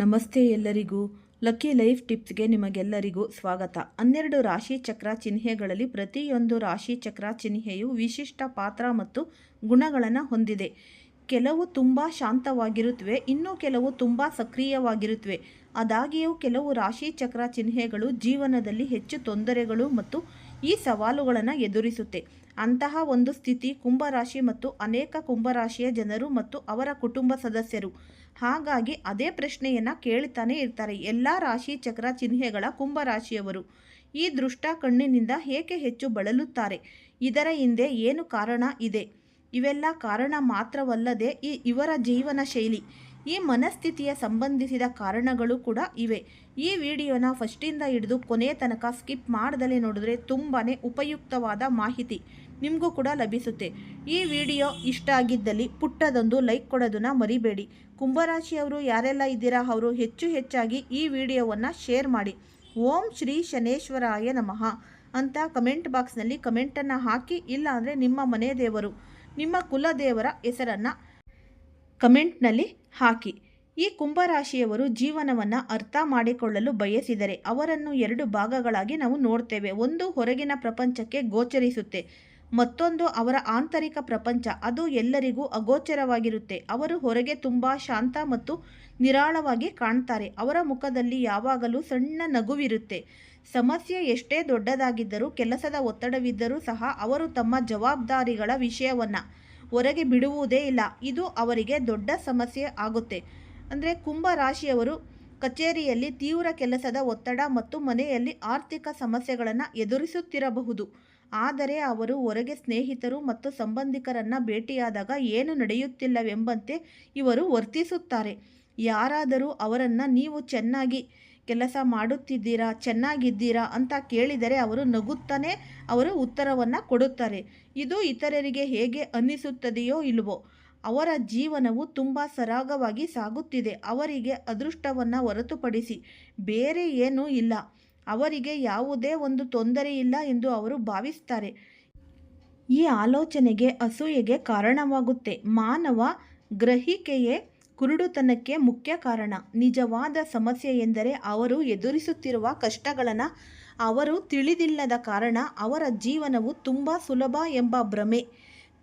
ನಮಸ್ತೆ ಎಲ್ಲರಿಗೂ. Lucky life ಟಿಪ್ಸ್ಗೆ ನಿಮಗೆಲ್ಲರಿಗೂ ಸ್ವಾಗತ. ಹನ್ನೆರಡು ರಾಶಿ ಚಕ್ರ ಚಿಹ್ನೆಗಳಲ್ಲಿ ಪ್ರತಿಯೊಂದು ರಾಶಿ ಚಕ್ರ ಚಿಹ್ನೆಯು ವಿಶಿಷ್ಟ ಪಾತ್ರ ಮತ್ತು ಗುಣಗಳನ್ನು ಹೊಂದಿದೆ. ಕೆಲವು ತುಂಬ ಶಾಂತವಾಗಿರುತ್ತವೆ ಇನ್ನೂ ಕೆಲವು ತುಂಬ ಸಕ್ರಿಯವಾಗಿರುತ್ತವೆ ಆದಾಗ್ಯೂ, ಕೆಲವು ರಾಶಿ ಚಕ್ರ ಚಿಹ್ನೆಗಳು ಜೀವನದಲ್ಲಿ ಹೆಚ್ಚು ತೊಂದರೆಗಳು ಮತ್ತು ಈ ಸವಾಲುಗಳನ್ನು ಎದುರಿಸುತ್ತೆ. ಅಂತಹ ಒಂದು ಸ್ಥಿತಿ ಕುಂಭರಾಶಿ ಮತ್ತು ಅನೇಕ ಕುಂಭರಾಶಿಯ ಜನರು ಮತ್ತು ಅವರ ಕುಟುಂಬ ಸದಸ್ಯರು. ಹಾಗಾಗಿ ಅದೇ ಪ್ರಶ್ನೆಯನ್ನು ಕೇಳ್ತಾನೆ ಇರ್ತಾರೆ ಎಲ್ಲ ರಾಶಿ ಚಕ್ರ ಚಿಹ್ನೆಗಳ ಕುಂಭರಾಶಿಯವರು. ಈ ದೃಷ್ಟ ಕಣ್ಣಿನಿಂದ ಏಕೆ ಹೆಚ್ಚು ಬಳಲುತ್ತಾರೆ? ಇದರ ಹಿಂದೆ ಏನು ಕಾರಣ ಇದೆ? ಇವೆಲ್ಲ ಕಾರಣ ಮಾತ್ರವಲ್ಲದೆ ಈ ಇವರ ಜೀವನ ಶೈಲಿ, ಈ ಮನಸ್ಥಿತಿಯ ಸಂಬಂಧಿಸಿದ ಕಾರಣಗಳು ಕೂಡ ಇವೆ. ಈ ವಿಡಿಯೋನ ಫಸ್ಟಿಂದ ಹಿಡಿದು ಕೊನೆಯ ತನಕ ಸ್ಕಿಪ್ ಮಾಡ್ದಲೇ ನೋಡಿದ್ರೆ ತುಂಬಾ ಉಪಯುಕ್ತವಾದ ಮಾಹಿತಿ ನಿಮಗೂ ಕೂಡ ಲಭಿಸುತ್ತೆ. ಈ ವಿಡಿಯೋ ಇಷ್ಟ ಆಗಿದ್ದಲ್ಲಿ ಪುಟ್ಟದೊಂದು ಲೈಕ್ ಕೊಡೋದನ್ನು ಮರಿಬೇಡಿ. ಕುಂಭರಾಶಿಯವರು ಯಾರೆಲ್ಲ ಇದ್ದೀರಾ ಅವರು ಹೆಚ್ಚು ಹೆಚ್ಚಾಗಿ ಈ ವಿಡಿಯೋವನ್ನು ಶೇರ್ ಮಾಡಿ. ಓಂ ಶ್ರೀ ಶನೇಶ್ವರಾಯ ನಮಃ ಅಂತ ಕಮೆಂಟ್ ಬಾಕ್ಸ್ನಲ್ಲಿ ಕಮೆಂಟನ್ನು ಹಾಕಿ ಇಲ್ಲ ಅಂದರೆ ನಿಮ್ಮ ಮನೆ ದೇವರು, ನಿಮ್ಮ ಕುಲದೇವರ ಹೆಸರನ್ನು ಕಮೆಂಟ್ನಲ್ಲಿ ಹಾಕಿ. ಈ ಕುಂಭರಾಶಿಯವರು ಜೀವನವನ್ನು ಅರ್ಥ ಮಾಡಿಕೊಳ್ಳಲು ಬಯಸಿದರೆ ಅವರನ್ನು ಎರಡು ಭಾಗಗಳಾಗಿ ನಾವು ನೋಡ್ತೇವೆ. ಒಂದು ಹೊರಗಿನ ಪ್ರಪಂಚಕ್ಕೆ ಗೋಚರಿಸುತ್ತೆ ಮತ್ತೊಂದು ಅವರ ಆಂತರಿಕ ಪ್ರಪಂಚ. ಅದು ಎಲ್ಲರಿಗೂ ಅಗೋಚರವಾಗಿರುತ್ತೆ. ಅವರು ಹೊರಗೆ ತುಂಬ ಶಾಂತ ಮತ್ತು ನಿರಾಳವಾಗಿ ಕಾಣ್ತಾರೆ. ಅವರ ಮುಖದಲ್ಲಿ ಯಾವಾಗಲೂ ಸಣ್ಣ ನಗುವಿರುತ್ತೆ. ಸಮಸ್ಯೆ ಎಷ್ಟೇ ದೊಡ್ಡದಾಗಿದ್ದರೂ, ಕೆಲಸದ ಒತ್ತಡವಿದ್ದರೂ ಸಹ ಅವರು ತಮ್ಮ ಜವಾಬ್ದಾರಿಗಳ ವಿಷಯವನ್ನು ಹೊರಗೆ ಬಿಡುವುದೇ ಇಲ್ಲ. ಇದು ಅವರಿಗೆ ದೊಡ್ಡ ಸಮಸ್ಯೆ ಆಗುತ್ತೆ. ಅಂದರೆ ಕುಂಭ ರಾಶಿಯವರು ಕಚೇರಿಯಲ್ಲಿ ತೀವ್ರ ಕೆಲಸದ ಒತ್ತಡ ಮತ್ತು ಮನೆಯಲ್ಲಿ ಆರ್ಥಿಕ ಸಮಸ್ಯೆಗಳನ್ನು ಎದುರಿಸುತ್ತಿರಬಹುದು. ಆದರೆ ಅವರು ಹೊರಗೆ ಸ್ನೇಹಿತರು ಮತ್ತು ಸಂಬಂಧಿಕರನ್ನು ಭೇಟಿಯಾದಾಗ ಏನು ನಡೆಯುತ್ತಿಲ್ಲವೆಂಬಂತೆ ಇವರು ವರ್ತಿಸುತ್ತಾರೆ. ಯಾರಾದರೂ ಅವರನ್ನು ನೀವು ಚೆನ್ನಾಗಿ ಕೆಲಸ ಮಾಡುತ್ತಿದ್ದೀರಾ, ಚೆನ್ನಾಗಿದ್ದೀರಾ ಅಂತ ಕೇಳಿದರೆ ಅವರು ನಗುತ್ತಾನೆ, ಅವರು ಉತ್ತರವನ್ನು ಕೊಡುತ್ತಾರೆ. ಇದು ಇತರರಿಗೆ ಹೇಗೆ ಅನ್ನಿಸುತ್ತದೆಯೋ ಇಲ್ವೋ, ಅವರ ಜೀವನವು ತುಂಬ ಸರಾಗವಾಗಿ ಸಾಗುತ್ತಿದೆ. ಅವರಿಗೆ ಅದೃಷ್ಟವನ್ನು ಹೊರತುಪಡಿಸಿ ಬೇರೆ ಏನೂ ಇಲ್ಲ. ಅವರಿಗೆ ಯಾವುದೇ ಒಂದು ತೊಂದರೆ ಇಲ್ಲ ಎಂದು ಅವರು ಭಾವಿಸ್ತಾರೆ. ಈ ಆಲೋಚನೆಗೆ ಅಸೂಯೆಗೆ ಕಾರಣವಾಗುತ್ತೆ. ಮಾನವ ಗ್ರಹಿಕೆಯೇ ಕುರುಡುತನಕ್ಕೆ ಮುಖ್ಯ ಕಾರಣ. ನಿಜವಾದ ಸಮಸ್ಯೆ ಎಂದರೆ ಅವರು ಎದುರಿಸುತ್ತಿರುವ ಕಷ್ಟಗಳನ್ನು ಅವರು ತಿಳಿದಿಲ್ಲದ ಕಾರಣ ಅವರ ಜೀವನವು ತುಂಬ ಸುಲಭ ಎಂಬ ಭ್ರಮೆ.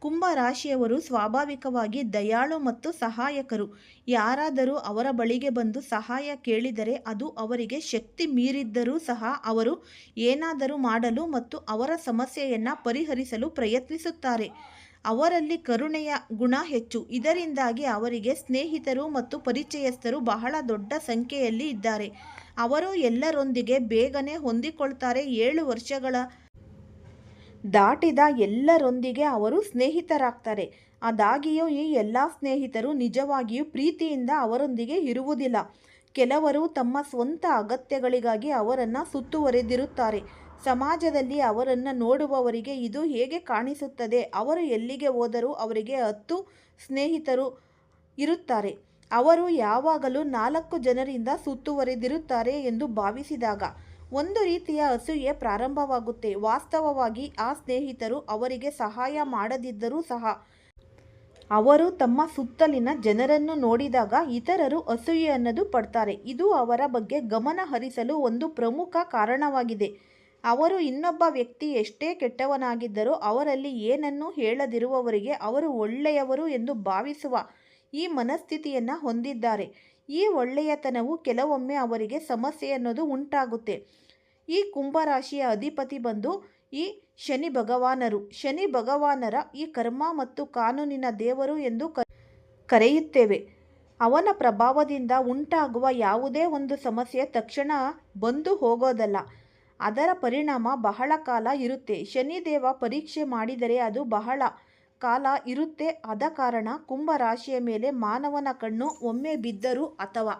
ಕುಂಭ ರಾಶಿಯವರು ಸ್ವಾಭಾವಿಕವಾಗಿ ದಯಾಳು ಮತ್ತು ಸಹಾಯಕರು. ಯಾರಾದರೂ ಅವರ ಬಳಿಗೆ ಬಂದು ಸಹಾಯ ಕೇಳಿದರೆ ಅದು ಅವರಿಗೆ ಶಕ್ತಿ ಮೀರಿದ್ದರೂ ಸಹ ಅವರು ಏನಾದರೂ ಮಾಡಲು ಮತ್ತು ಅವರ ಸಮಸ್ಯೆಯನ್ನು ಪರಿಹರಿಸಲು ಪ್ರಯತ್ನಿಸುತ್ತಾರೆ. ಅವರಲ್ಲಿ ಕರುಣೆಯ ಗುಣ ಹೆಚ್ಚು. ಇದರಿಂದಾಗಿ ಅವರಿಗೆ ಸ್ನೇಹಿತರು ಮತ್ತು ಪರಿಚಯಸ್ಥರು ಬಹಳ ದೊಡ್ಡ ಸಂಖ್ಯೆಯಲ್ಲಿ ಇದ್ದಾರೆ. ಅವರು ಎಲ್ಲರೊಂದಿಗೆ ಬೇಗನೆ ಹೊಂದಿಕೊಳ್ತಾರೆ. ಏಳು ವರ್ಷಗಳ ದಾಟಿದ ಎಲ್ಲರೊಂದಿಗೆ ಅವರು ಸ್ನೇಹಿತರಾಗ್ತಾರೆ. ಅದಾಗಿಯೂ ಈ ಎಲ್ಲ ಸ್ನೇಹಿತರು ನಿಜವಾಗಿಯೂ ಪ್ರೀತಿಯಿಂದ ಅವರೊಂದಿಗೆ ಇರುವುದಿಲ್ಲ. ಕೆಲವರು ತಮ್ಮ ಸ್ವಂತ ಅಗತ್ಯಗಳಿಗಾಗಿ ಅವರನ್ನು ಸುತ್ತುವರೆದಿರುತ್ತಾರೆ. ಸಮಾಜದಲ್ಲಿ ಅವರನ್ನು ನೋಡುವವರಿಗೆ ಇದು ಹೇಗೆ ಕಾಣಿಸುತ್ತದೆ? ಅವರು ಎಲ್ಲಿಗೆ ಹೋದರೂ ಅವರಿಗೆ ಹತ್ತು ಸ್ನೇಹಿತರು ಇರುತ್ತಾರೆ. ಅವರು ಯಾವಾಗಲೂ ನಾಲ್ಕು ಜನರಿಂದ ಸುತ್ತುವರೆದಿರುತ್ತಾರೆ ಎಂದು ಭಾವಿಸಿದಾಗ ಒಂದು ರೀತಿಯ ಅಸೂಯೆ ಪ್ರಾರಂಭವಾಗುತ್ತೆ. ವಾಸ್ತವವಾಗಿ ಆ ಸ್ನೇಹಿತರು ಅವರಿಗೆ ಸಹಾಯ ಮಾಡದಿದ್ದರೂ ಸಹ ಅವರು ತಮ್ಮ ಸುತ್ತಲಿನ ಜನರನ್ನು ನೋಡಿದಾಗ ಇತರರು ಅಸೂಯೆ ಅನ್ನೋದು ಪಡ್ತಾರೆ. ಇದು ಅವರ ಬಗ್ಗೆ ಗಮನ ಹರಿಸಲು ಒಂದು ಪ್ರಮುಖ ಕಾರಣವಾಗಿದೆ. ಅವರು ಇನ್ನೊಬ್ಬ ವ್ಯಕ್ತಿ ಎಷ್ಟೇ ಕೆಟ್ಟವನಾಗಿದ್ದರೂ ಅವರಲ್ಲಿ ಏನನ್ನೂ ಹೇಳದಿರುವವರಿಗೆ ಅವರು ಒಳ್ಳೆಯವರು ಎಂದು ಭಾವಿಸುವ ಈ ಮನಸ್ಥಿತಿಯನ್ನು ಹೊಂದಿದ್ದಾರೆ. ಈ ಒಳ್ಳೆಯತನವು ಕೆಲವೊಮ್ಮೆ ಅವರಿಗೆ ಸಮಸ್ಯೆ ಅನ್ನೋದು ಉಂಟಾಗುತ್ತೆ. ಈ ಕುಂಭರಾಶಿಯ ಅಧಿಪತಿ ಬಂದು ಈ ಶನಿ ಭಗವಾನರು. ಶನಿ ಭಗವಾನರ ಈ ಕರ್ಮ ಮತ್ತು ಕಾನೂನಿನ ದೇವರು ಎಂದು ಕರೆಯುತ್ತೇವೆ. ಅವನ ಪ್ರಭಾವದಿಂದ ಉಂಟಾಗುವ ಯಾವುದೇ ಒಂದು ಸಮಸ್ಯೆ ತಕ್ಷಣ ಬಂದು ಹೋಗೋದಲ್ಲ. ಅದರ ಪರಿಣಾಮ ಬಹಳ ಕಾಲ ಇರುತ್ತೆ. ಶನಿದೇವ ಪರೀಕ್ಷೆ ಮಾಡಿದರೆ ಅದು ಬಹಳ ಕಾಲ ಇರುತ್ತೆ. ಆದ ಕಾರಣ ಕುಂಭ ರಾಶಿಯ ಮೇಲೆ ಮಾನವನ ಕಣ್ಣು ಒಮ್ಮೆ ಬಿದ್ದರೂ ಅಥವಾ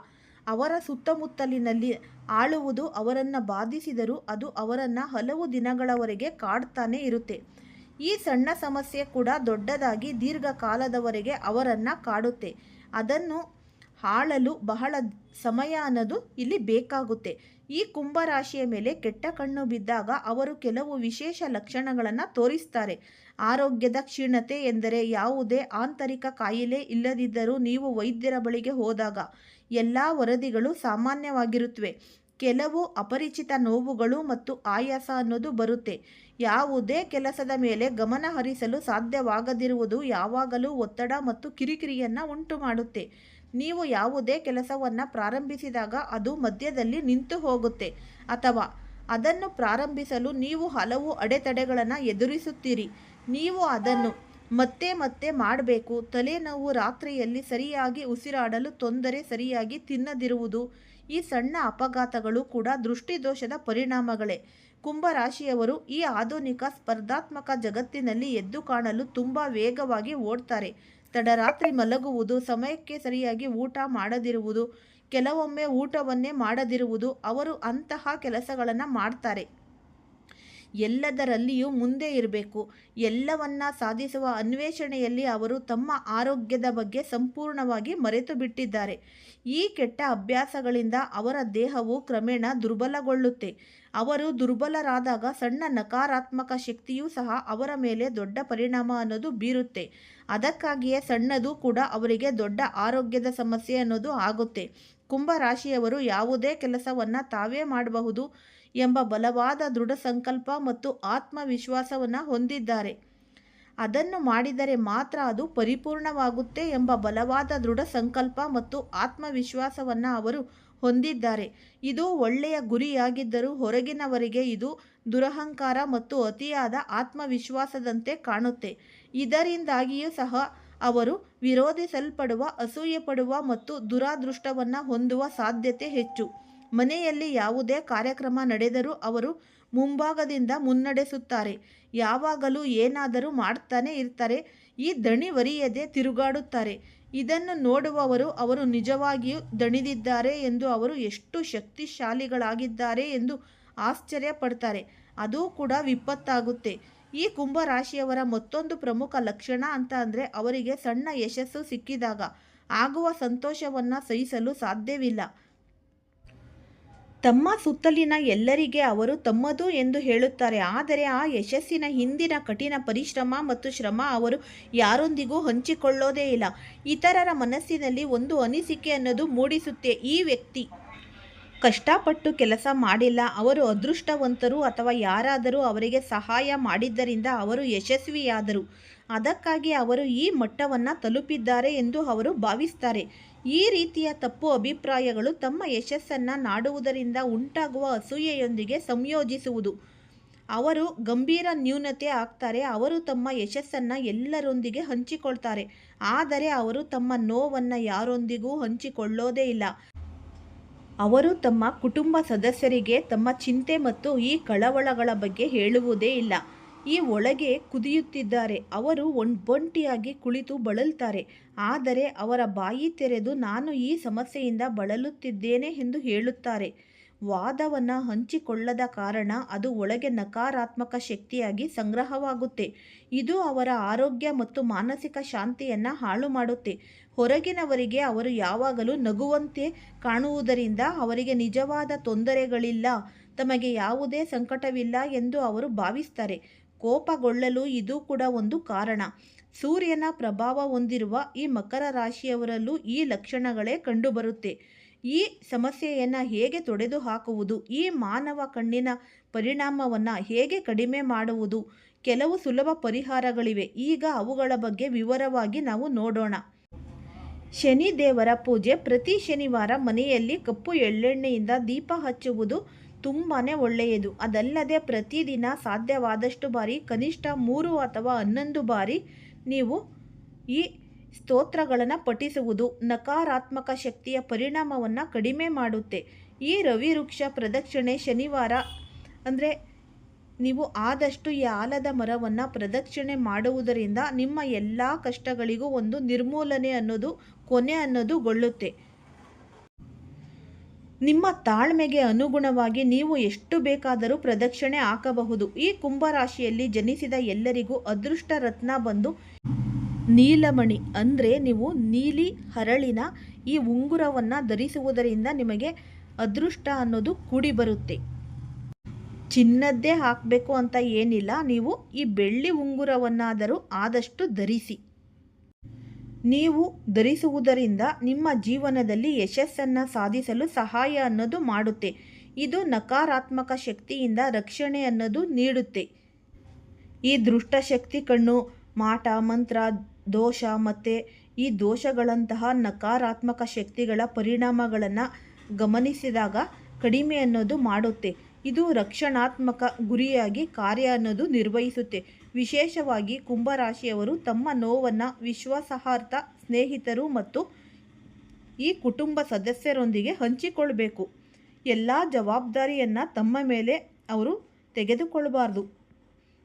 ಅವರ ಸುತ್ತಮುತ್ತಲಿನಲ್ಲಿ ಆಳುವುದು ಅವರನ್ನು ಬಾಧಿಸಿದರೂ ಅದು ಅವರನ್ನು ಹಲವು ದಿನಗಳವರೆಗೆ ಕಾಡ್ತಾನೆ ಇರುತ್ತೆ. ಈ ಸಣ್ಣ ಸಮಸ್ಯೆ ಕೂಡ ದೊಡ್ಡದಾಗಿ ದೀರ್ಘಕಾಲದವರೆಗೆ ಅವರನ್ನು ಕಾಡುತ್ತೆ. ಅದನ್ನು ಆಳಲು ಬಹಳ ಸಮಯ ಅನ್ನೋದು ಇಲ್ಲಿ ಬೇಕಾಗುತ್ತೆ. ಈ ಕುಂಭರಾಶಿಯ ಮೇಲೆ ಕೆಟ್ಟ ಕಣ್ಣು ಬಿದ್ದಾಗ ಅವರು ಕೆಲವು ವಿಶೇಷ ಲಕ್ಷಣಗಳನ್ನು ತೋರಿಸ್ತಾರೆ. ಆರೋಗ್ಯದ ಕ್ಷೀಣತೆ ಎಂದರೆ ಯಾವುದೇ ಆಂತರಿಕ ಕಾಯಿಲೆ ಇಲ್ಲದಿದ್ದರೂ ನೀವು ವೈದ್ಯರ ಬಳಿಗೆ ಹೋದಾಗ ಎಲ್ಲ ವರದಿಗಳು ಸಾಮಾನ್ಯವಾಗಿರುತ್ತವೆ. ಕೆಲವು ಅಪರಿಚಿತ ನೋವುಗಳು ಮತ್ತು ಆಯಾಸ ಅನ್ನೋದು ಬರುತ್ತೆ. ಯಾವುದೇ ಕೆಲಸದ ಮೇಲೆ ಗಮನ ಹರಿಸಲು ಸಾಧ್ಯವಾಗದಿರುವುದು ಯಾವಾಗಲೂ ಒತ್ತಡ ಮತ್ತು ಕಿರಿಕಿರಿಯನ್ನು ಉಂಟು ಮಾಡುತ್ತೆ ನೀವು ಯಾವುದೇ ಕೆಲಸವನ್ನು ಪ್ರಾರಂಭಿಸಿದಾಗ ಅದು ಮಧ್ಯದಲ್ಲಿ ನಿಂತು ಹೋಗುತ್ತೆ. ಅಥವಾ ಅದನ್ನು ಪ್ರಾರಂಭಿಸಲು ನೀವು ಹಲವು ಅಡೆತಡೆಗಳನ್ನು ಎದುರಿಸುತ್ತೀರಿ. ನೀವು ಅದನ್ನು ಮತ್ತೆ ಮತ್ತೆ ಮಾಡಬೇಕು. ತಲೆನೋವು ರಾತ್ರಿಯಲ್ಲಿ ಸರಿಯಾಗಿ ಉಸಿರಾಡಲು ತೊಂದರೆ ಸರಿಯಾಗಿ ತಿನ್ನದಿರುವುದು ಈ ಸಣ್ಣ ಅಪಘಾತಗಳು ಕೂಡ ದೃಷ್ಟಿದೋಷದ ಪರಿಣಾಮಗಳೇ. ಕುಂಭರಾಶಿಯವರು ಈ ಆಧುನಿಕ ಸ್ಪರ್ಧಾತ್ಮಕ ಜಗತ್ತಿನಲ್ಲಿ ಎದ್ದು ಕಾಣಲು ತುಂಬ ವೇಗವಾಗಿ ಓಡ್ತಾರೆ. ತಡರಾತ್ರಿ ಮಲಗುವುದು ಸಮಯಕ್ಕೆ ಸರಿಯಾಗಿ ಊಟ ಮಾಡದಿರುವುದು ಕೆಲವೊಮ್ಮೆ ಊಟವನ್ನೇ ಮಾಡದಿರುವುದು ಅವರು ಅಂತಹ ಕೆಲಸಗಳನ್ನು ಮಾಡ್ತಾರೆ. ಎಲ್ಲದರಲ್ಲಿಯೂ ಮುಂದೆ ಇರಬೇಕು. ಎಲ್ಲವನ್ನ ಸಾಧಿಸುವ ಅನ್ವೇಷಣೆಯಲ್ಲಿ ಅವರು ತಮ್ಮ ಆರೋಗ್ಯದ ಬಗ್ಗೆ ಸಂಪೂರ್ಣವಾಗಿ ಮರೆತು ಬಿಟ್ಟಿದ್ದಾರೆ ಈ ಕೆಟ್ಟ ಅಭ್ಯಾಸಗಳಿಂದ ಅವರ ದೇಹವು ಕ್ರಮೇಣ ದುರ್ಬಲಗೊಳ್ಳುತ್ತೆ. ಅವರು ದುರ್ಬಲರಾದಾಗ ಸಣ್ಣ ನಕಾರಾತ್ಮಕ ಶಕ್ತಿಯೂ ಸಹ ಅವರ ಮೇಲೆ ದೊಡ್ಡ ಪರಿಣಾಮ ಅನ್ನೋದು ಬೀರುತ್ತೆ. ಅದಕ್ಕಾಗಿಯೇ ಸಣ್ಣದು ಕೂಡ ಅವರಿಗೆ ದೊಡ್ಡ ಆರೋಗ್ಯದ ಸಮಸ್ಯೆ ಅನ್ನೋದು ಆಗುತ್ತೆ. ಕುಂಭರಾಶಿಯವರು ಯಾವುದೇ ಕೆಲಸವನ್ನು ತಾವೇ ಮಾಡಬಹುದು. ಎಂಬ ಬಲವಾದ ದೃಢ ಸಂಕಲ್ಪ ಮತ್ತು ಆತ್ಮವಿಶ್ವಾಸವನ್ನು ಹೊಂದಿದ್ದಾರೆ. ಅದನ್ನು ಮಾಡಿದರೆ ಮಾತ್ರ ಅದು ಪರಿಪೂರ್ಣವಾಗುತ್ತೆ ಎಂಬ ಬಲವಾದ ದೃಢ ಸಂಕಲ್ಪ ಮತ್ತು ಆತ್ಮವಿಶ್ವಾಸವನ್ನು ಅವರು ಹೊಂದಿದ್ದಾರೆ. ಇದು ಒಳ್ಳೆಯ ಗುರಿಯಾಗಿದ್ದರೂ ಹೊರಗಿನವರಿಗೆ ಇದು ದುರಹಂಕಾರ ಮತ್ತು ಅತಿಯಾದ ಆತ್ಮವಿಶ್ವಾಸದಂತೆ ಕಾಣುತ್ತೆ. ಇದರಿಂದಾಗಿಯೂ ಸಹ ಅವರು ವಿರೋಧಿಸಲ್ಪಡುವ ಅಸೂಯೆ ಪಡುವ ಮತ್ತು ದುರಾದೃಷ್ಟವನ್ನು ಹೊಂದುವ ಸಾಧ್ಯತೆ ಹೆಚ್ಚು. ಮನೆಯಲ್ಲಿ ಯಾವುದೇ ಕಾರ್ಯಕ್ರಮ ನಡೆದರೂ ಅವರು ಮುಂಭಾಗದಿಂದ ಮುನ್ನಡೆಸುತ್ತಾರೆ. ಯಾವಾಗಲೂ ಏನಾದರೂ ಮಾಡ್ತಾನೆ ಇರ್ತಾರೆ. ಈ ದಣಿ ಒರಿಯದೆ ತಿರುಗಾಡುತ್ತಾರೆ. ಇದನ್ನು ನೋಡುವವರು ಅವರು ನಿಜವಾಗಿಯೂ ದಣಿದಿದ್ದಾರೆ ಎಂದು ಅವರು ಎಷ್ಟು ಶಕ್ತಿಶಾಲಿಗಳಾಗಿದ್ದಾರೆ ಎಂದು ಆಶ್ಚರ್ಯ ಪಡ್ತಾರೆ ಅದು ಕೂಡ ವಿಪತ್ತಾಗುತ್ತೆ. ಈ ಕುಂಭರಾಶಿಯವರ ಮತ್ತೊಂದು ಪ್ರಮುಖ ಲಕ್ಷಣ ಅಂತ ಅಂದರೆ ಅವರಿಗೆ ಸಣ್ಣ ಯಶಸ್ಸು ಸಿಕ್ಕಿದಾಗ ಆಗುವ ಸಂತೋಷವನ್ನು ಸಹಿಸಲು ಸಾಧ್ಯವಿಲ್ಲ. ತಮ್ಮ ಸುತ್ತಲಿನ ಎಲ್ಲರಿಗೆ ಅವರು ತಮ್ಮದು ಎಂದು ಹೇಳುತ್ತಾರೆ. ಆದರೆ ಆ ಯಶಸ್ಸಿನ ಹಿಂದಿನ ಕಠಿಣ ಪರಿಶ್ರಮ ಮತ್ತು ಶ್ರಮ ಅವರು ಯಾರೊಂದಿಗೂ ಹಂಚಿಕೊಳ್ಳೋದೇ ಇಲ್ಲ. ಇತರರ ಮನಸ್ಸಿನಲ್ಲಿ ಒಂದು ಅನಿಸಿಕೆ ಅನ್ನೋದು ಮೂಡಿಸುತ್ತೆ. ಈ ವ್ಯಕ್ತಿ ಕಷ್ಟಪಟ್ಟು ಕೆಲಸ ಮಾಡಿಲ್ಲ. ಅವರು ಅದೃಷ್ಟವಂತರು ಅಥವಾ ಯಾರಾದರೂ ಅವರಿಗೆ ಸಹಾಯ ಮಾಡಿದ್ದರಿಂದ ಅವರು ಯಶಸ್ವಿಯಾದರು. ಅದಕ್ಕಾಗಿ ಅವರು ಈ ಮಟ್ಟವನ್ನು ತಲುಪಿದ್ದಾರೆ ಎಂದು ಅವರು ಭಾವಿಸ್ತಾರೆ. ಈ ರೀತಿಯ ತಪ್ಪು ಅಭಿಪ್ರಾಯಗಳು ತಮ್ಮ ಯಶಸ್ಸನ್ನು ನಾಡುವುದರಿಂದ ಉಂಟಾಗುವ ಅಸೂಯೆಯೊಂದಿಗೆ ಸಂಯೋಜಿಸುವುದು. ಅವರು ಗಂಭೀರ ನ್ಯೂನತೆ ಆಗ್ತಾರೆ, ಅವರು ತಮ್ಮ ಯಶಸ್ಸನ್ನು ಎಲ್ಲರೊಂದಿಗೆ ಹಂಚಿಕೊಳ್ತಾರೆ, ಆದರೆ ಅವರು ತಮ್ಮ ನೋವನ್ನು ಯಾರೊಂದಿಗೂ ಹಂಚಿಕೊಳ್ಳೋದೇ ಇಲ್ಲ. ಅವರು ತಮ್ಮ ಕುಟುಂಬ ಸದಸ್ಯರಿಗೆ ತಮ್ಮ ಚಿಂತೆ ಮತ್ತು ಈ ಕಳವಳಗಳ ಬಗ್ಗೆ ಹೇಳುವುದೇ ಇಲ್ಲ. ಈ ಒಳಗೆ ಕುದಿಯುತ್ತಿದ್ದಾರೆ. ಅವರು ಒಂಟಿಯಾಗಿ ಕುಳಿತು ಬಳಲ್ತಾರೆ. ಆದರೆ ಅವರ ಬಾಯಿ ತೆರೆದು ನಾನು ಈ ಸಮಸ್ಯೆಯಿಂದ ಬಳಲುತ್ತಿದ್ದೇನೆ ಎಂದು ಹೇಳುತ್ತಾರೆ. ವಾದವನ್ನು ಹಂಚಿಕೊಳ್ಳದ ಕಾರಣ ಅದು ಒಳಗೆ ನಕಾರಾತ್ಮಕ ಶಕ್ತಿಯಾಗಿ ಸಂಗ್ರಹವಾಗುತ್ತೆ. ಇದು ಅವರ ಆರೋಗ್ಯ ಮತ್ತು ಮಾನಸಿಕ ಶಾಂತಿಯನ್ನು ಹಾಳು ಮಾಡುತ್ತೆ. ಹೊರಗಿನವರಿಗೆ ಅವರು ಯಾವಾಗಲೂ ನಗುವಂತೆ ಕಾಣುವುದರಿಂದ ಅವರಿಗೆ ನಿಜವಾದ ತೊಂದರೆಗಳಿಲ್ಲ. ತಮಗೆ ಯಾವುದೇ ಸಂಕಟವಿಲ್ಲ ಎಂದು ಅವರು ಭಾವಿಸ್ತಾರೆ. ಕೋಪಗೊಳ್ಳಲು ಇದು ಕೂಡ ಒಂದು ಕಾರಣ. ಸೂರ್ಯನ ಪ್ರಭಾವ ಹೊಂದಿರುವ ಈ ಮಕರ ರಾಶಿಯವರಲ್ಲೂ ಈ ಲಕ್ಷಣಗಳೇ ಕಂಡುಬರುತ್ತೆ. ಈ ಸಮಸ್ಯೆಯನ್ನು ಹೇಗೆ ತೊಡೆದು ಹಾಕುವುದು ಈ ಮಾನವ ಕಣ್ಣಿನ ಪರಿಣಾಮವನ್ನು ಹೇಗೆ ಕಡಿಮೆ ಮಾಡುವುದು? ಕೆಲವು ಸುಲಭ ಪರಿಹಾರಗಳಿವೆ. ಈಗ ಅವುಗಳ ಬಗ್ಗೆ ವಿವರವಾಗಿ ನಾವು ನೋಡೋಣ. ಶನಿ ದೇವರ ಪೂಜೆ ಪ್ರತಿ ಶನಿವಾರ ಮನೆಯಲ್ಲಿ ಕಪ್ಪು ಎಳ್ಳೆಣ್ಣೆಯಿಂದ ದೀಪ ಹಚ್ಚುವುದು ತುಂಬಾ ಒಳ್ಳೆಯದು. ಅದಲ್ಲದೆ ಪ್ರತಿದಿನ ಸಾಧ್ಯವಾದಷ್ಟು ಬಾರಿ, ಕನಿಷ್ಠ ಮೂರು ಅಥವಾ ಹನ್ನೊಂದು ಬಾರಿ ನೀವು ಈ ಸ್ತೋತ್ರಗಳನ್ನು ಪಠಿಸುವುದು ನಕಾರಾತ್ಮಕ ಶಕ್ತಿಯ ಪರಿಣಾಮವನ್ನು ಕಡಿಮೆ ಮಾಡುತ್ತೆ. ಈ ರವಿ ವೃಕ್ಷ ಪ್ರದಕ್ಷಿಣೆ ಶನಿವಾರ, ಅಂದರೆ ನೀವು ಆದಷ್ಟು ಈ ಆಲದ ಮರವನ್ನು ಪ್ರದಕ್ಷಿಣೆ ಮಾಡುವುದರಿಂದ ನಿಮ್ಮ ಎಲ್ಲ ಕಷ್ಟಗಳಿಗೂ ಒಂದು ನಿರ್ಮೂಲನೆ ಅನ್ನೋದು, ಕೊನೆ ಅನ್ನೋದು ಗೊಳ್ಳುತ್ತೆ. ನಿಮ್ಮ ತಾಳ್ಮೆಗೆ ಅನುಗುಣವಾಗಿ ನೀವು ಎಷ್ಟು ಬೇಕಾದರೂ ಪ್ರದಕ್ಷಿಣೆ ಹಾಕಬಹುದು. ಈ ಕುಂಭರಾಶಿಯಲ್ಲಿ ಜನಿಸಿದ ಎಲ್ಲರಿಗೂ ಅದೃಷ್ಟ ರತ್ನ ಬಂದು ನೀಲಮಣಿ. ಅಂದರೆ ನೀವು ನೀಲಿ ಹರಳಿನ ಈ ಉಂಗುರವನ್ನು ಧರಿಸುವುದರಿಂದ ನಿಮಗೆ ಅದೃಷ್ಟ ಅನ್ನೋದು ಕೂಡಿ ಬರುತ್ತೆ ಚಿನ್ನದ್ದೇ ಹಾಕಬೇಕು ಅಂತ ಏನಿಲ್ಲ. ನೀವು ಈ ಬೆಳ್ಳಿ ಉಂಗುರವನ್ನಾದರೂ ಆದಷ್ಟು ಧರಿಸಿ. ನೀವು ಧರಿಸುವುದರಿಂದ ನಿಮ್ಮ ಜೀವನದಲ್ಲಿ ಯಶಸ್ಸನ್ನು ಸಾಧಿಸಲು ಸಹಾಯ ಅನ್ನೋದು ಮಾಡುತ್ತೆ. ಇದು ನಕಾರಾತ್ಮಕ ಶಕ್ತಿಯಿಂದ ರಕ್ಷಣೆ ಅನ್ನೋದು ನೀಡುತ್ತೆ. ಈ ದುಷ್ಟಶಕ್ತಿ ಕಣ್ಣು, ಮಾಟ, ಮಂತ್ರ, ದೋಷ ಮತ್ತು ಈ ದೋಷಗಳಂತಹ ನಕಾರಾತ್ಮಕ ಶಕ್ತಿಗಳ ಪರಿಣಾಮಗಳನ್ನು ಗಮನಿಸಿದಾಗ ಕಡಿಮೆ ಅನ್ನೋದು ಮಾಡುತ್ತೆ. ಇದು ರಕ್ಷಣಾತ್ಮಕ ಗುರಿಯಾಗಿ ಕಾರ್ಯ ಅನ್ನೋದು ನಿರ್ವಹಿಸುತ್ತೆ. ವಿಶೇಷವಾಗಿ ಕುಂಭರಾಶಿಯವರು ತಮ್ಮ ನೋವನ್ನು ವಿಶ್ವಾಸಾರ್ಹ ಸ್ನೇಹಿತರು ಮತ್ತು ಈ ಕುಟುಂಬ ಸದಸ್ಯರೊಂದಿಗೆ ಹಂಚಿಕೊಳ್ಳಬೇಕು ಎಲ್ಲ ಜವಾಬ್ದಾರಿಯನ್ನು ತಮ್ಮ ಮೇಲೆ ಅವರು ತೆಗೆದುಕೊಳ್ಬಾರ್ದು.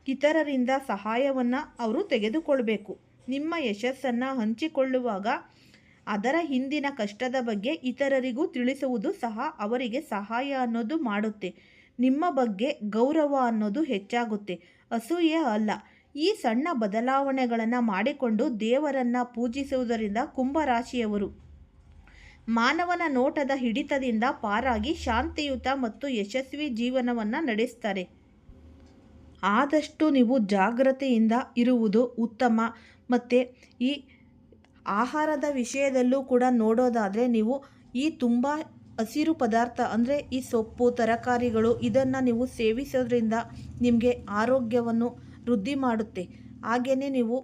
ಇತರರಿಂದ ಸಹಾಯವನ್ನು ಅವರು ತೆಗೆದುಕೊಳ್ಬೇಕು. ನಿಮ್ಮ ಯಶಸ್ಸನ್ನು ಹಂಚಿಕೊಳ್ಳುವಾಗ ಅದರ ಹಿಂದಿನ ಕಷ್ಟದ ಬಗ್ಗೆ ಇತರರಿಗೂ ತಿಳಿಸುವುದು ಸಹ ಅವರಿಗೆ ಸಹಾಯ ಅನ್ನೋದು ಮಾಡುತ್ತೆ. ನಿಮ್ಮ ಬಗ್ಗೆ ಗೌರವ ಅನ್ನೋದು ಹೆಚ್ಚಾಗುತ್ತೆ. ಅಸೂಯೆ ಅಲ್ಲ. ಈ ಸಣ್ಣ ಬದಲಾವಣೆಗಳನ್ನು ಮಾಡಿಕೊಂಡು ದೇವರನ್ನು ಪೂಜಿಸುವುದರಿಂದ ಕುಂಭರಾಶಿಯವರು. ಮಾನವನ ನೋಟದ ಹಿಡಿತದಿಂದ ಪಾರಾಗಿ ಶಾಂತಿಯುತ ಮತ್ತು ಯಶಸ್ವಿ ಜೀವನವನ್ನು ನಡೆಸ್ತಾರೆ. ಆದಷ್ಟು ನೀವು ಜಾಗ್ರತೆಯಿಂದ ಇರುವುದು ಉತ್ತಮ. ಮತ್ತು ಈ ಆಹಾರದ ವಿಷಯದಲ್ಲೂ ಕೂಡ ನೋಡೋದಾದರೆ ನೀವು ಈ ತುಂಬ ಹಸಿರು ಪದಾರ್ಥ ಅಂದರೆ ಈ ಸೊಪ್ಪು, ತರಕಾರಿಗಳು, ಇದನ್ನು ನೀವು ಸೇವಿಸೋದ್ರಿಂದ ನಿಮಗೆ ಆರೋಗ್ಯವನ್ನು ವೃದ್ಧಿ ಮಾಡುತ್ತೆ. ಹಾಗೆಯೇ ನೀವು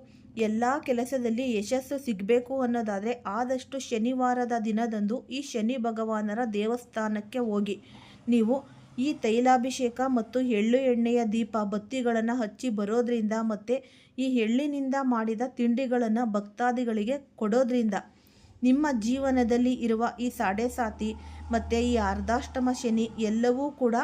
ಎಲ್ಲ ಕೆಲಸದಲ್ಲಿ ಯಶಸ್ಸು ಸಿಗಬೇಕು ಅನ್ನೋದಾದರೆ ಆದಷ್ಟು ಶನಿವಾರದ ದಿನದಂದು ಈ ಶನಿ ಭಗವಾನರ ದೇವಸ್ಥಾನಕ್ಕೆ ಹೋಗಿ. ನೀವು ಈ ತೈಲಾಭಿಷೇಕ ಮತ್ತು ಎಳ್ಳು ಎಣ್ಣೆಯ ದೀಪ, ಬತ್ತಿಗಳನ್ನು ಹಚ್ಚಿ ಬರೋದ್ರಿಂದ ಮತ್ತು ಈ ಎಳ್ಳಿನಿಂದ ಮಾಡಿದ ತಿಂಡಿಗಳನ್ನು ಭಕ್ತಾದಿಗಳಿಗೆ ಕೊಡೋದ್ರಿಂದ ನಿಮ್ಮ ಜೀವನದಲ್ಲಿ ಇರುವ ಈ ಸಾಡೆ ಸಾತಿ ಮತ್ತು ಈ ಅರ್ಧಾಷ್ಟಮ ಶನಿ ಎಲ್ಲವೂ ಕೂಡ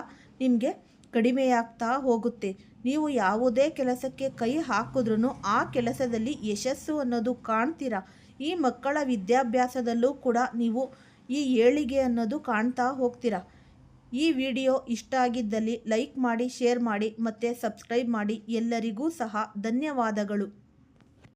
ನಿಮಗೆ ಕಡಿಮೆಯಾಗ್ತಾ ಹೋಗುತ್ತೆ. ನೀವು ಯಾವುದೇ ಕೆಲಸಕ್ಕೆ ಕೈ ಹಾಕಿದ್ರೂ ಆ ಕೆಲಸದಲ್ಲಿ ಯಶಸ್ಸು ಅನ್ನೋದು ಕಾಣ್ತೀರಾ? ಈ ಮಕ್ಕಳ ವಿದ್ಯಾಭ್ಯಾಸದಲ್ಲೂ ಕೂಡ ನೀವು ಈ ಏಳಿಗೆ ಅನ್ನೋದು ಕಾಣ್ತಾ ಹೋಗ್ತೀರಾ? ಈ ವಿಡಿಯೋ ಇಷ್ಟ ಆಗಿದ್ದಲ್ಲಿ ಲೈಕ್ ಮಾಡಿ, ಶೇರ್ ಮಾಡಿ ಮತ್ತು ಸಬ್ಸ್ಕ್ರೈಬ್ ಮಾಡಿ ಎಲ್ಲರಿಗೂ ಸಹ ಧನ್ಯವಾದಗಳು.